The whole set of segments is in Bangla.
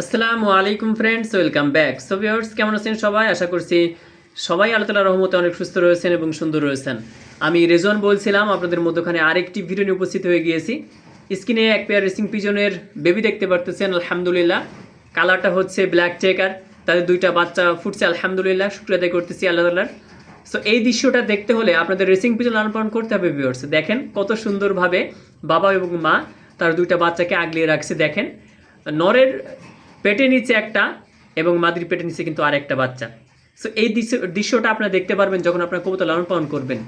আসসালামু আলাইকুম friends welcome back so viewers কেমন আছেন সবাই? আশা করছি সবাই আল্লাহ রহমতে অনেক সুস্থ রয়েছেন এবং সুন্দর রয়েছেন। আমি রেজন বলছিলাম, আপনাদের মধ্যখানে আরেকটি ভিডিও নিয়ে উপস্থিত হয়ে গিয়েছি। স্ক্রিনে এক পেয়ার রেসিং পিজনের বেবি দেখতে পারতেছেন, আলহামদুলিল্লাহ। কালারটা হচ্ছে ব্ল্যাক চেকার তাদের দুইটা বাচ্চা ফুটছে, আলহামদুলিল্লাহ। শুক্রিয়া আদায় করতেছি আল্লাহ তালার সো এই দৃশ্যটা দেখতে হলে আপনাদের রেসিং পিজন লালন করতে হবে ভিউয়ার্স দেখেন কত সুন্দরভাবে বাবা এবং মা তার দুইটা বাচ্চাকে আগলিয়ে রাখছে, দেখেন। নরের পেটে নিচে একটা এবং মাদির পেটে নিচে কিন্তু আর একটা বাচ্চা। সো এই দৃশ্য দৃশ্যটা আপনারা দেখতে পারবেন যখন আপনার কবুতর লালন পালন করবেন।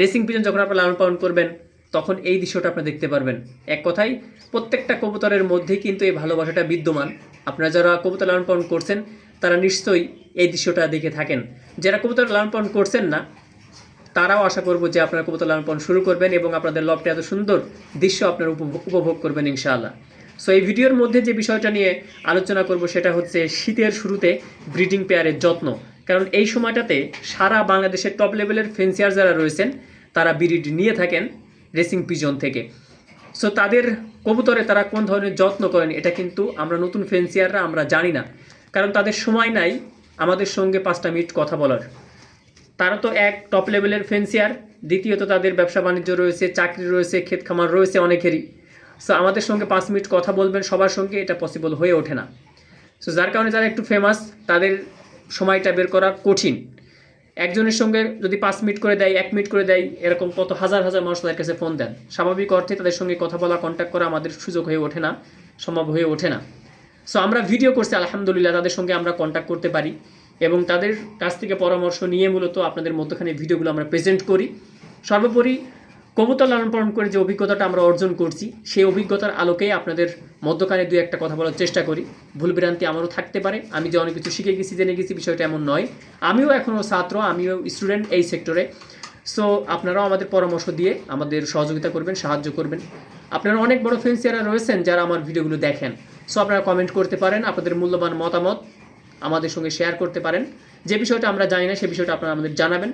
রেসিং পিজন যখন আপনারা লালন পালন করবেন, তখন এই দৃশ্যটা আপনারা দেখতে পারবেন। এক কথায়, প্রত্যেকটা কবুতরের মধ্যেই কিন্তু এই ভালোবাসাটা বিদ্যমান। আপনারা যারা কবুতর লালন পালন করছেন, তারা নিশ্চয়ই এই দৃশ্যটা দেখে থাকেন। যারা কবুতর লালন পালন করছেন না, তারাও আশা করব যে আপনারা কবুতর লালন পালন শুরু করবেন এবং আপনাদের লবটা এত সুন্দর দৃশ্য আপনারা উপভোগ উপভোগ করবেন ইনশাআল্লাহ। সো এই ভিডিওর মধ্যে যে বিষয়টা নিয়ে আলোচনা করব সেটা হচ্ছে শীতের শুরুতে ব্রিডিং পেয়ারের যত্ন। কারণ এই সময়টাতে সারা বাংলাদেশের টপ লেভেলের ফেন্সিয়ার যারা রয়েছেন, তারা ব্রিড নিয়ে থাকেন রেসিং পিজন থেকে। সো তাদের কবুতরে তারা কোন ধরনের যত্ন করেন, এটা কিন্তু আমরা নতুন ফেন্সিয়াররা আমরা জানি না। কারণ তাদের সময় নাই আমাদের সঙ্গে পাঁচটা মিনিট কথা বলার। তারা তো এক টপ লেভেলের ফেন্সিয়ার দ্বিতীয়ত তাদের ব্যবসা বাণিজ্য রয়েছে, চাকরি রয়েছে, ক্ষেত খামার রয়েছে অনেকেরই। সো আমাদের সঙ্গে পাঁচ মিনিট কথা বলবেন, সবার সঙ্গে এটা পসিবল হয়ে ওঠে না। সো যার কারণে যারা একটু ফেমাস তাদের সময়টা বের করা কঠিন। একজনের সঙ্গে যদি পাঁচ মিনিট করে দেয়, এক মিনিট করে দেয়, এরকম কত হাজার হাজার মানুষ তাদের কাছে ফোন দেন। স্বাভাবিক অর্থে তাদের সঙ্গে কথা বলা কন্ট্যাক্ট করা আমাদের সুযোগ হয়ে ওঠে না, সম্ভব হয়ে ওঠে না। সো আমরা ভিডিও করছি, আলহামদুলিল্লাহ, তাদের সঙ্গে আমরা কন্ট্যাক্ট করতে পারি। এবং তাদের কাছ থেকে পরামর্শ নিয়ে মূলত আপনাদের মধ্যখানে ভিডিওগুলো আমরা প্রেজেন্ট করি। সর্বোপরি কবুতর লালন পালন করে যে অভিজ্ঞতাটা আমরা অর্জন করছি, সেই অভিজ্ঞতার আলোকেই আপনাদের মধ্যখানে দুই একটা কথা বলার চেষ্টা করি। ভুল বিরান্তি আমারও থাকতে পারে। আমি যে অনেক কিছু শিখে গেছি, জেনে গেছি, বিষয়টা এমন নয়। আমিও এখনও ছাত্র, আমিও স্টুডেন্ট এই সেক্টরে। সো, আপনারাও আমাদের পরামর্শ দিয়ে আমাদের সহযোগিতা করবেন, সাহায্য করবেন। আপনারা অনেক বড় ফেন্সিয়ারা রয়েছেন, যারা আমার ভিডিওগুলো দেখেন। সো, আপনারা কমেন্ট করতে পারেন, আপনাদের মূল্যবান মতামত আমাদের সঙ্গে শেয়ার করতে পারেন। যে বিষয়টা আমরা জানি না, সে বিষয়টা আপনারা আমাদের জানাবেন।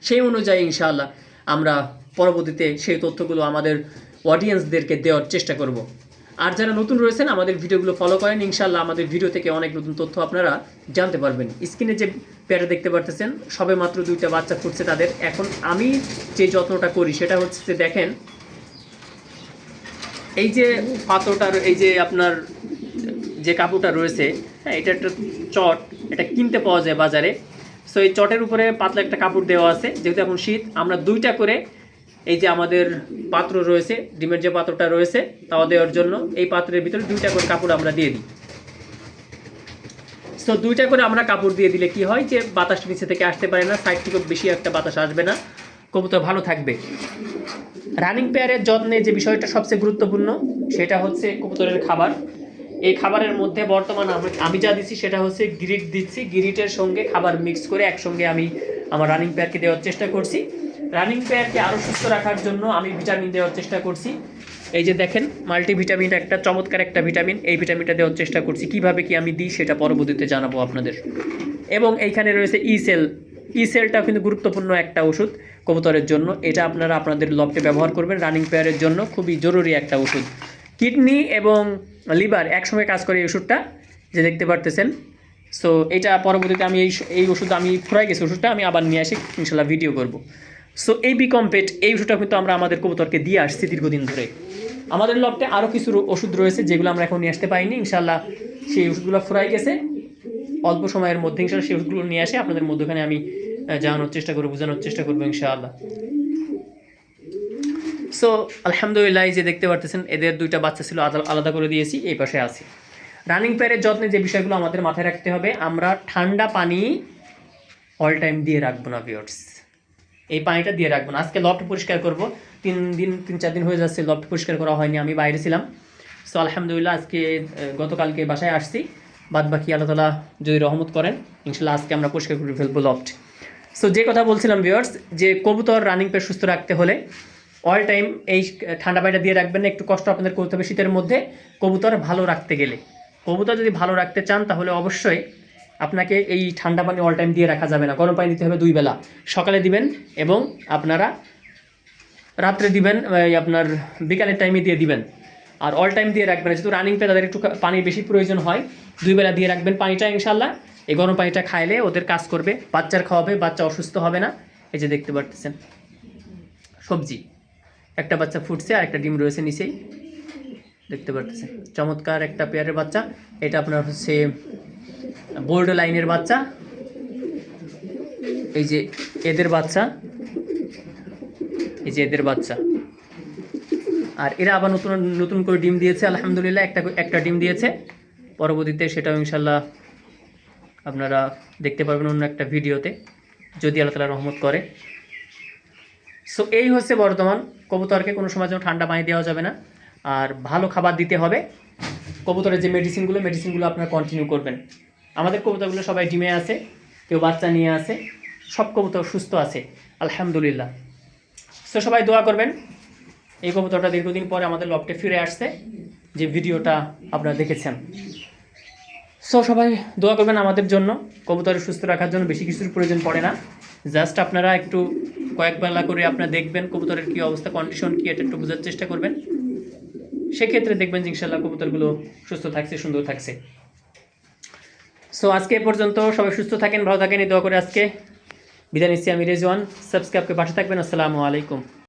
সেই অনুযায়ী ইনশাআল্লাহ আমরা পরবর্তীতে সেই তথ্যগুলো আমাদের অডিয়েন্সদেরকে দেওয়ার চেষ্টা করব। আর যারা নতুন রয়েছেন, আমাদের ভিডিওগুলো ফলো করেন। ইনশাল্লাহ আমাদের ভিডিও থেকে অনেক নতুন তথ্য আপনারা জানতে পারবেন। স্ক্রিনে যে প্যারা দেখতে পারতেছেন, সবে মাত্র দুইটা বাচ্চা ফুটছে তাদের। এখন আমি যে যত্নটা করি, সেটা হচ্ছে যে দেখেন, এই যে পাত্রটার এই যে আপনার যে কাপড়টা রয়েছে হ্যাঁ এটা একটা চট, এটা কিনতে পাওয়া যায় বাজারে। সো এই চটের উপরে পাতলা একটা কাপড় দেওয়া আছে। যেহেতু এখন শীত, আমরা দুইটা করে এই যে আমাদের পাত্র রয়েছে, ডিমের যে পাত্রটা রয়েছে তাওয়া দেওয়ার জন্য এই পাত্রের ভিতরে দুইটা করে কাপড় আমরা দিয়ে দিই। সো দুইটা করে আমরা কাপড় দিয়ে দিলে কি হয় যে বাতাস নিচে থেকে আসতে পারে না সাইড থেকে বেশি একটা বাতাস আসবে না। কবুতর ভালো থাকবে। রানিং পেয়ারের যত্নে যে বিষয়টা সবচেয়ে গুরুত্বপূর্ণ, সেটা হচ্ছে কবুতরের খাবার। এই খাবারের মধ্যে বর্তমান আমি- আমি যা দিচ্ছি, সেটা হচ্ছে গিরিট দিচ্ছি। গিরিটের সঙ্গে খাবার মিক্স করে একসঙ্গে আমি আমার রানিং পেয়ারকে দেওয়ার চেষ্টা করছি। রানিং পেয়ারকে আরও সুস্থ রাখার জন্য আমি ভিটামিন দেওয়ার চেষ্টা করছি। এই যে দেখেন, মাল্টিভিটামিন একটা, চমৎকার একটা ভিটামিন। এই ভিটামিনটা দেওয়ার চেষ্টা করছি। কীভাবে কি আমি দিই সেটা পরবর্তীতে জানাব আপনাদের। এবং এইখানে রয়েছে ই সেল ই সেলটা কিন্তু গুরুত্বপূর্ণ একটা ওষুধ কবুতরের জন্য। এটা আপনারা আপনাদের লবটে ব্যবহার করবেন রানিং পেয়ারের জন্য। খুবই জরুরি একটা ওষুধ। কিডনি এবং লিভার একসঙ্গে কাজ করে এই ওষুধটা, যে দেখতে পারতেছেন। সো এটা পরবর্তীতে আমি এই এই ওষুধ আমি ফুরাই গেছি, ওষুধটা আমি আবার নিয়ে আসি, ইনশাল্লাহ ভিডিও করব। সো এই বিকম্পেট এই ওষুধটা কিন্তু আমরা আমাদের কবুতরকে দিয়ে আসছি দীর্ঘদিন ধরে। আমাদের লবটে আরও কিছু ওষুধ রয়েছে যেগুলো আমরা এখন নিয়ে আসতে পারিনি। ইনশাল্লাহ সেই ওষুধগুলো ফুরাই গেছে। অল্প সময়ের মধ্যে ইনশাল্লাহ সেই ওষুধগুলো নিয়ে আসে। আপনাদের মধ্যখানে আমি জানানোর চেষ্টা করব, বোঝানোর চেষ্টা করব ইনশাআল্লাহ। সো আলহামদুলিল্লাহ যে দেখতে পারতেছেন, এদের দুইটা বাচ্চা ছিল আলাদা- করে দিয়েছি, এই পাশে আছি। রানিং প্যারের যত্নে যে বিষয়গুলো আমাদের মাথায় রাখতে হবে, আমরা ঠান্ডা পানি অল টাইম দিয়ে রাখব না ভিওর্স এই পানিটা দিয়ে রাখবেন আজকে লফট পরিষ্কার করব। তিন দিন, তিন চার দিন হয়ে যাচ্ছে লফট পরিষ্কার করা হয়নি, আমি বাইরে ছিলাম। সো আলহামদুলিল্লাহ আজকে গতকালকে বাসায় আসছি। বাদ বাকি আল্লাহ তালা যদি রহমত করেন ইনশাল্লাহ আজকে আমরা পরিষ্কার করে ফেলব লফট। সো যে কথা বলছিলাম ভিওর্স যে কবুতর রানিং পেয়ে সুস্থ রাখতে হলে অল টাইম এই ঠান্ডা পানিটা দিয়ে রাখবেন না, একটু কষ্ট আপনাদের করতে হবে শীতের মধ্যে। কবুতর ভালো রাখতে গেলে। কবুতর যদি ভালো রাখতে চান, তাহলে অবশ্যই আপনাকে এই ঠান্ডা পানি অল টাইম দিয়ে রাখা যাবে না। গরম পানি দিতে হবে দুই বেলা। সকালে দিবেন এবং আপনারা রাত্রে দিবেন আপনার বিকালের টাইমে দিয়ে দিবেন। আর অল টাইম দিয়ে রাখবেন যেহেতু রানিং পে তাদের একটু পানির বেশি প্রয়োজন হয়, দুই বেলা দিয়ে রাখবেন পানিটা ইনশাল্লাহ এই গরম পানিটা খাইলে ওদের কাজ করবে। বাচ্চার খাওয়াবে, বাচ্চা অসুস্থ হবে না। এই যে দেখতে পারতেছেন, সবজি। একটা বাচ্চা ফুটছে আর একটা ডিম রয়েছে নিচেই। দেখতে পারতেছেন, চমৎকার একটা পেয়ারের বাচ্চা। এটা আপনার হচ্ছে বোর্ড লাইনের বাচ্চা। এই যে এদের বাচ্চা। এই যে এদের বাচ্চা। আর এরা আবার নতুন নতুন করে ডিম দিয়েছে, আলহামদুলিল্লাহ। একটা একটা ডিম দিয়েছে। পরবর্তীতে সেটাও ইনশাল্লাহ আপনারা দেখতে পারবেন অন্য একটা ভিডিওতে, যদি আল্লাহ তালা রহমত করে। সো এই হচ্ছে বর্তমান। কবুতরকে কোনো সময় যেন ঠান্ডা পানি দেওয়া যাবে না। আর ভালো খাবার দিতে হবে। কবুতরের যে মেডিসিনগুলো মেডিসিনগুলো আপনারা কন্টিনিউ করবেন। আমাদের কবুতরগুলো সবাই ডিমে আছে, কেউ বাচ্চা নিয়ে আছে, সব কবুতর সুস্থ আছে, আলহামদুলিল্লাহ। সো সবাই দোয়া করবেন, এই কবুতরটা দীর্ঘদিন পরে আমাদের লকটে ফিরে আসছে, যে ভিডিওটা আপনারা দেখেছেন। সো সবাই দোয়া করবেন আমাদের জন্য কবুতরের সুস্থ রাখার জন্য, বেশি কিছুর প্রয়োজন পড়ে না। জাস্ট আপনারা একটু কয়েক বেলা করে আপনারা দেখবেন কবুতরের কী অবস্থা কন্ডিশন কী, এটা একটু বোঝার চেষ্টা করবেন। সেক্ষেত্রে দেখবেন যে ইনশাল্লাহ কবুতরগুলো সুস্থ থাকছে, সুন্দর থাকছে। সো আজকে পর্যন্ত সবাই সুস্থ থাকেন, ভালো থাকেন, এই দোয়া করে আজকে বিদায় নিচ্ছি আমি রেজওয়ান। সাবস্ক্রাইবকে পাশে থাকবেন। আসসালামু আলাইকুম।